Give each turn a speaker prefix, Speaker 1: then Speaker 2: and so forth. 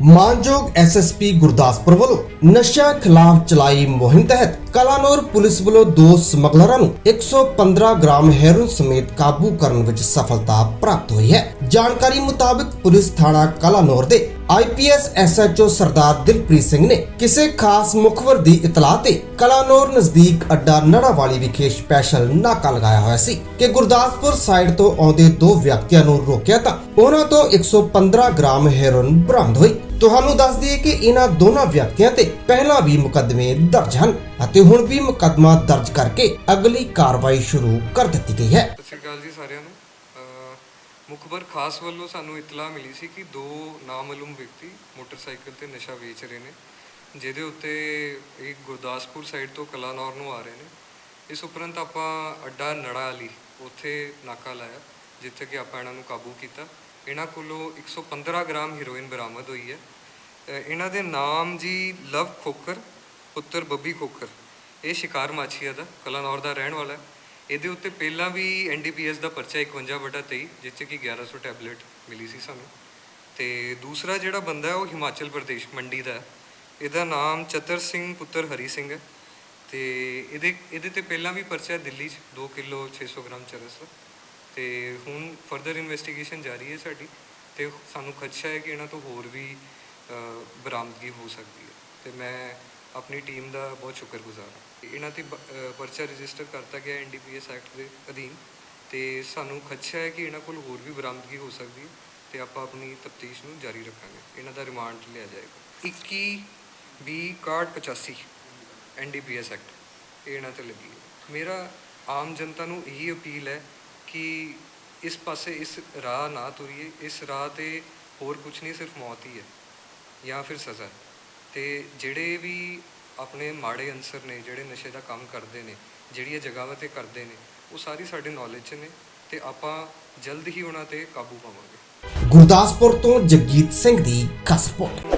Speaker 1: ਮਾਨਯੋਗ ਐਸਐਸਪੀ ਗੁਰਦਾਸਪੁਰ ਵੱਲੋਂ ਨਸ਼ਾ ਖਿਲਾਫ ਚਲਾਈ ਮੁਹਿੰਮ ਤਹਿਤ ਕਲਾਨੌਰ ਪੁਲਿਸ ਵੱਲੋਂ ਦੋ ਸਮਗਲਰਾਂ ਨੂੰ 115 ਗ੍ਰਾਮ ਹੈਰੋਇਨ ਸਮੇਤ ਕਾਬੂ ਕਰਨ ਵਿੱਚ ਸਫਲਤਾ ਪ੍ਰਾਪਤ ਹੋਈ ਹੈ। ਜਾਣਕਾਰੀ ਮੁਤਾਬਕ ਪੁਲਿਸ ਥਾਣਾ ਕਲਾਨੌਰ ਦੇ ਆਈਪੀਐਸ ਐਸਐਚਓ ਸਰਦਾਰ ਦਿਲਪ੍ਰੀਤ ਸਿੰਘ ਨੇ ਕਿਸੇ ਖਾਸ ਮੁਖਬਰ ਦੀ ਇਤਲਾਹ ਤੇ ਕਲਾਨੌਰ ਨਜ਼ਦੀਕ ਅੱਡਾ ਨੜਾਵਾਲੀ ਵਿਖੇ ਸਪੈਸ਼ਲ ਨਾਕਾ ਲਗਾਇਆ ਹੋਇਆ ਸੀ ਕਿ ਗੁਰਦਾਸਪੁਰ ਸਾਈਡ ਤੋਂ ਆਉਂਦੇ ਦੋ ਵਿਅਕਤੀਆਂ ਨੂੰ ਰੋਕਿਆ ਤਾਂ ਉਹਨਾਂ ਤੋਂ 115 ਗ੍ਰਾਮ ਹੈਰੋਇਨ ਬਰਾਮਦ ਹੋਈ। ਤੁਹਾਨੂੰ ਦੱਸ ਦਈਏ ਕਿ ਇਹਨਾਂ ਦੋਨਾਂ ਵਿਅਕਤੀਆਂ ਤੇ ਪਹਿਲਾਂ ਵੀ ਮੁਕੱਦਮੇ ਦਰਜ ਹਨ ਅਤੇ ਹੁਣ ਵੀ ਮੁਕੱਦਮਾ ਦਰਜ ਕਰਕੇ ਅਗਲੀ ਕਾਰਵਾਈ ਸ਼ੁਰੂ ਕਰ ਦਿੱਤੀ ਗਈ ਹੈ।
Speaker 2: ਸਤਿ ਸ਼੍ਰੀ ਅਕਾਲ ਜੀ ਸਾਰਿਆਂ ਨੂੰ। ਮੁਖਬਰ ਖਾਸ ਵੱਲੋਂ ਸਾਨੂੰ ਇਤਲਾਹ ਮਿਲੀ ਸੀ ਕਿ ਦੋ ਨਾਮਾਲੂਮ ਵਿਅਕਤੀ ਮੋਟਰਸਾਈਕਲ ਤੇ ਨਸ਼ਾ ਵੇਚ ਰਹੇ ਨੇ, ਜਿਹਦੇ ਉੱਤੇ ਇਹ ਗੁਰਦਾਸਪੁਰ ਸਾਈਡ ਤੋਂ ਕਲਾਨੌਰ ਨੂੰ ਆ ਰਹੇ ਨੇ। ਇਸ ਉਪਰੰਤ ਆਪਾਂ ਅੱਡਾ ਨੜਾ ਵਾਲੀ ਉੱਥੇ ਨਾਕਾ ਲਾਇਆ, ਜਿੱਥੇ ਕਿ ਆਪਾਂ ਇਹਨਾਂ ਨੂੰ ਕਾਬੂ ਕੀਤਾ। ਇਹਨਾਂ ਕੋਲੋਂ 115 ਗ੍ਰਾਮ ਹੀਰੋਇਨ ਬਰਾਮਦ ਹੋਈ ਹੈ। ਇਹਨਾਂ ਦੇ ਨਾਮ ਜੀ ਲਵ ਖੋਕਰ ਪੁੱਤਰ ਬੱਬੀ ਖੋਕਰ ਇਹ ਸ਼ਿਕਾਰ ਮਾਛੀਆ ਦਾ, ਕਲਾਨੌਰ ਦਾ ਰਹਿਣ ਵਾਲਾ ਹੈ। ਇਹਦੇ ਉੱਤੇ ਪਹਿਲਾਂ ਵੀ ਐਨਡੀਪੀਐਸ ਦਾ ਪਰਚਾ 51 ਬਟਾ 23 ਜਿਸ 'ਚ ਕਿ 1100 ਟੈਬਲੇਟ ਮਿਲੀ ਸੀ ਸਾਨੂੰ। ਤੇ ਦੂਸਰਾ ਜਿਹੜਾ ਬੰਦਾ ਹੈ, ਉਹ ਹਿਮਾਚਲ ਪ੍ਰਦੇਸ਼, ਮੰਡੀ ਦਾ ਇਹਦਾ ਨਾਮ ਚਤਰ ਸਿੰਘ ਪੁੱਤਰ ਹਰੀ ਸਿੰਘ ਹੈ। ਤੇ ਇਹਦੇ ਇਹਦੇ ਤੇ ਪਹਿਲਾਂ ਵੀ ਪਰਚਾ ਦਿੱਲੀ 'ਚ 2 ਕਿਲੋ 600 ਗ੍ਰਾਮ ਚਰਸ। ਦਾ ਤੇ ਹੁਣ ਫਰਦਰ ਇਨਵੈਸਟੀਗੇਸ਼ਨ ਜਾਰੀ ਹੈ ਸਾਡੀ, ਤੇ ਸਾਨੂੰ ਖਦਸ਼ਾ ਹੈ ਕਿ ਇਹਨਾਂ ਤੋਂ ਹੋਰ ਵੀ ਬਰਾਮਦਗੀ ਹੋ ਸਕਦੀ ਹੈ। ਤੇ ਮੈਂ ਆਪਣੀ ਟੀਮ ਦਾ ਬਹੁਤ ਸ਼ੁਕਰਗੁਜ਼ਾਰ ਹਾਂ। ਇਹਨਾਂ ਤੇ ਬ- ਪਰਚਾ ਰਜਿਸਟਰ ਕਰਤਾ ਗਿਆ ਐਨਡੀਪੀਐਸ ਐਕਟ ਦੇ ਅਧੀਨ ਤੇ ਸਾਨੂੰ ਖਦਸ਼ਾ ਹੈ ਕਿ ਇਹਨਾਂ ਕੋਲ ਹੋਰ ਵੀ ਬਰਾਮਦਗੀ ਹੋ ਸਕਦੀ ਹੈ ਤੇ ਆਪਾਂ ਆਪਣੀ ਤਫਤੀਸ਼ ਨੂੰ ਜਾਰੀ ਰੱਖਾਂਗੇ। ਇਹਨਾਂ ਦਾ ਰਿਮਾਂਡ ਲਿਆ ਜਾਏਗਾ। 21 20 85 ਐਨਡੀਪੀਐਸ ਐਕਟ ਇਹ ਇਹਨਾਂ ਤੇ ਲੱਗੀ ਹੈ। ਮੇਰਾ ਆਮ ਜਨਤਾ ਨੂੰ ਇਹੀ ਅਪੀਲ ਹੈ ਕਿ ਇਸ ਪਾਸੇ ਇਸ ਰਾਹ ਨਾ ਤੁਰੀਏ। ਇਸ ਰਾਹ ਤੇ ਹੋਰ ਕੁਝ ਨਹੀਂ, ਸਿਰਫ ਮੌਤ ਹੀ ਹੈ ਜਾਂ ਫਿਰ ਸਜ਼ਾ ਹੈ। ਤੇ ਜਿਹੜੇ ਵੀ ਆਪਣੇ ਮਾੜੇ ਅਨਸਰ ਨੇ, ਜਿਹੜੇ ਨਸ਼ੇ ਦਾ ਕੰਮ ਕਰਦੇ ਨੇ ਜਿਹੜੀਆਂ ਜਗ੍ਹਾਵਾਂ ਤੇ ਕਰਦੇ ਨੇ, ਉਹ ਸਾਰੀ ਸਾਡੇ ਨੌਲੇਜ 'ਚ ਨੇ ਤੇ ਆਪਾਂ ਜਲਦ ਹੀ ਉਹਨਾਂ ਤੇ ਕਾਬੂ ਪਾਵਾਂਗੇ।
Speaker 1: ਗੁਰਦਾਸਪੁਰ ਤੋਂ ਜਗਜੀਤ ਸਿੰਘ ਦੀ ਖਾਸ ਰਿਪੋਰਟ।